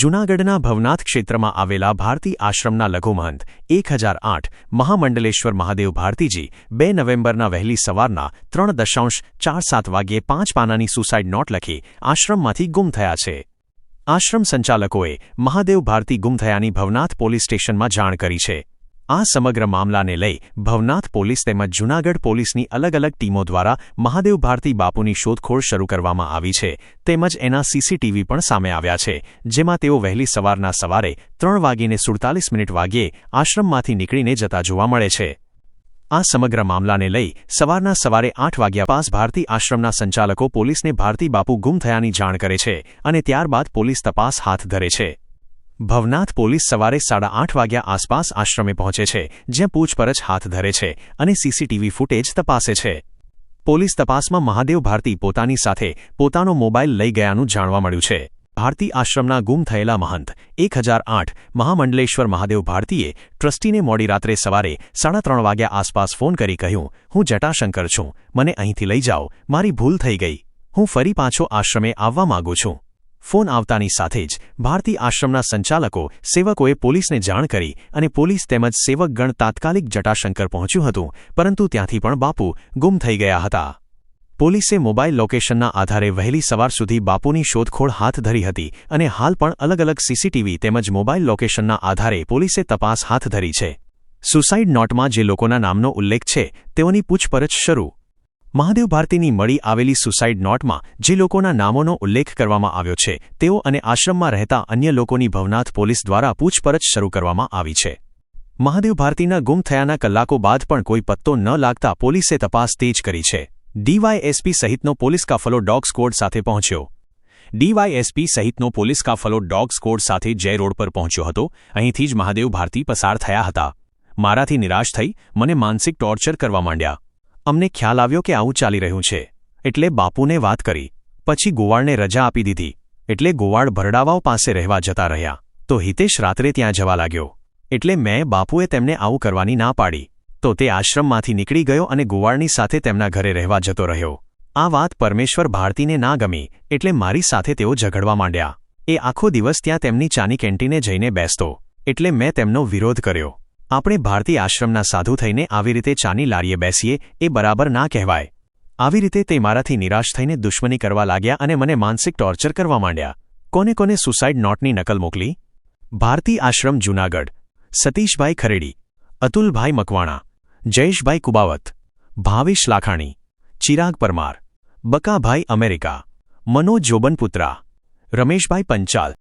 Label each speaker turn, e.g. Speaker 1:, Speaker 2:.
Speaker 1: જૂનાગઢના ભવનાથ ક્ષેત્રમાં આવેલા ભારતી આશ્રમના લઘુમહંત, એક હજાર આઠ, મહામંડલેશ્વર મહાદેવ ભારતીજી, બે નવેમ્બરના વહેલી સવારના ત્રણ દશાંશ ચાર સાત વાગ્યે પાંચ પાનાની સુસાઇડ નોટ લખી આશ્રમમાંથી ગુમ થયા છે. આશ્રમ સંચાલકોએ મહાદેવ ભારતી ગુમ થયાની ભવનાથ પોલીસ સ્ટેશનમાં જાણ કરી છે. આ સમગ્ર મામલાને લઈ ભવનાથ પોલીસ તેમજ જૂનાગઢ પોલીસની અલગ અલગ ટીમો દ્વારા મહાદેવ ભારતી બાપુની શોધખોળ શરૂ કરવામાં આવી છે. તેમજ એના સીસીટીવી પણ સામે આવ્યા છે, જેમાં તેઓ વહેલી સવારના સવારે ત્રણ વાગીને સુડતાલીસ મિનિટ વાગ્યે આશ્રમમાંથી નીકળીને જતા જોવા મળે છે. આ સમગ્ર મામલાને લઈ સવારના સવારે આઠ વાગ્યા પાસ ભારતી આશ્રમના સંચાલકો પોલીસને ભારતી બાપુ ગુમ થયાની જાણ કરે છે અને ત્યારબાદ પોલીસ તપાસ હાથ ધરે છે. ભવનાથ પોલીસ સવારે સાડા આઠ વાગ્યા આસપાસ આશ્રમે પહોંચે છે, જ્યાં પૂછપરછ હાથ ધરે છે અને સીસીટીવી ફૂટેજ તપાસે છે. પોલીસ તપાસમાં મહાદેવ ભારતી પોતાની સાથે પોતાનો મોબાઈલ લઈ ગયાનું જાણવા મળ્યું છે. ભારતી આશ્રમના ગુમ થયેલા મહંત, એક હજાર આઠ, મહામંડલેશ્વર મહાદેવ ભારતીએ ટ્રસ્ટીને મોડી રાત્રે સવારે સાડા ત્રણ વાગ્યા આસપાસ ફોન કરી કહ્યું, હું જટાશંકર છું, મને અહીંથી લઈ જાઓ, મારી ભૂલ થઈ ગઈ. હું ફરી પાછો આશ્રમે આવવા માગું છું. ફોન આવતાની સાથે જ ભારતી આશ્રમના સંચાલકો, સેવકોએ પોલીસને જાણ કરી અને પોલીસ તેમજ સેવકગણ તાત્કાલિક જટાશંકર પહોંચ્યું હતું, પરંતુ ત્યાંથી પણ બાપુ ગુમ થઈ ગયા હતા. પોલીસે મોબાઈલ લોકેશનના આધારે વહેલી સવાર સુધી બાપુની શોધખોળ હાથ ધરી હતી અને હાલ પણ અલગ અલગ સીસીટીવી તેમજ મોબાઈલ લોકેશનના આધારે પોલીસે તપાસ હાથ ધરી છે. સુસાઇડ નોટમાં જે લોકોના નામનો ઉલ્લેખ છે, તેઓની પૂછપરછ શરૂ. મહાદેવ ભારતીની મળી આવેલી સુસાઇડ નોટમાં જે લોકોના નામોનો ઉલ્લેખ કરવામાં આવ્યો છે, તેઓ અને આશ્રમમાં રહેતા અન્ય લોકોની ભવનાથ પોલીસ દ્વારા પૂછપરછ શરૂ કરવામાં આવી છે. મહાદેવ ભારતીના ગુમ થયાના કલાકો બાદ પણ કોઈ પત્તો ન લાગતા પોલીસે તપાસ તેજ કરી છે. ડીવાયએસપી સહિતનો પોલીસ કાફલો ડોગ સ્કોડ સાથે પહોંચ્યો. ડીવાયએસપી સહિતનો પોલીસ કાફલો ડોગ સ્કોડ સાથે જય રોડ પર પહોંચ્યો હતો. અહીંથી જ મહાદેવ ભારતી પસાર થયા હતા. મારાથી નિરાશ થઈ, મને માનસિક ટોર્ચર કરવા માંડ્યા. અમને ખ્યાલ આવ્યો કે આવું ચાલી રહ્યું છે. એટલે બાપુને વાત કરી. પછી ગોવાળને રજા આપી દીધી. એટલે ગોવાળ ભરડાવાઓ પાસે રહેવા જતા રહ્યા. તો હિતેશ રાત્રે ત્યાં જવા લાગ્યો. એટલે મેં બાપુએ તેમને આવું કરવાની ના પાડી. તો તે આશ્રમમાંથી નીકળી ગયો અને ગોવાળની સાથે તેમના ઘરે રહેવા જતો રહ્યો. આ વાત પરમેશ્વર ભારતીને ના ગમી, એટલે મારી સાથે તેઓ ઝઘડવા માંડ્યા. એ આખો દિવસ ત્યાં તેમની ચાની કેન્ટીને જઈને બેસતો. એટલે મેં તેમનો વિરોધ કર્યો. આપણે ભારતીય આશ્રમના સાધુ થઈને આવી રીતે ચાની લારીએ બેસીએ, એ બરાબર ના કહેવાય. આવી રીતે તે મારાથી નિરાશ થઈને દુશ્મની કરવા લાગ્યા અને મને માનસિક ટોર્ચર કરવા માંડ્યા. કોને કોને સુસાઇડ નોટની નકલ મોકલી? ભારતી આશ્રમ, જૂનાગઢ. સતીશભાઈ ખરેડી. અતુલભાઈ મકવાણા. જયેશભાઈ કુબાવત. ભાવેશ લાખાણી. ચિરાગ પરમાર. બકાભાઈ અમેરિકા. મનોજ જોબનપુત્રા. રમેશભાઈ પંચાલ.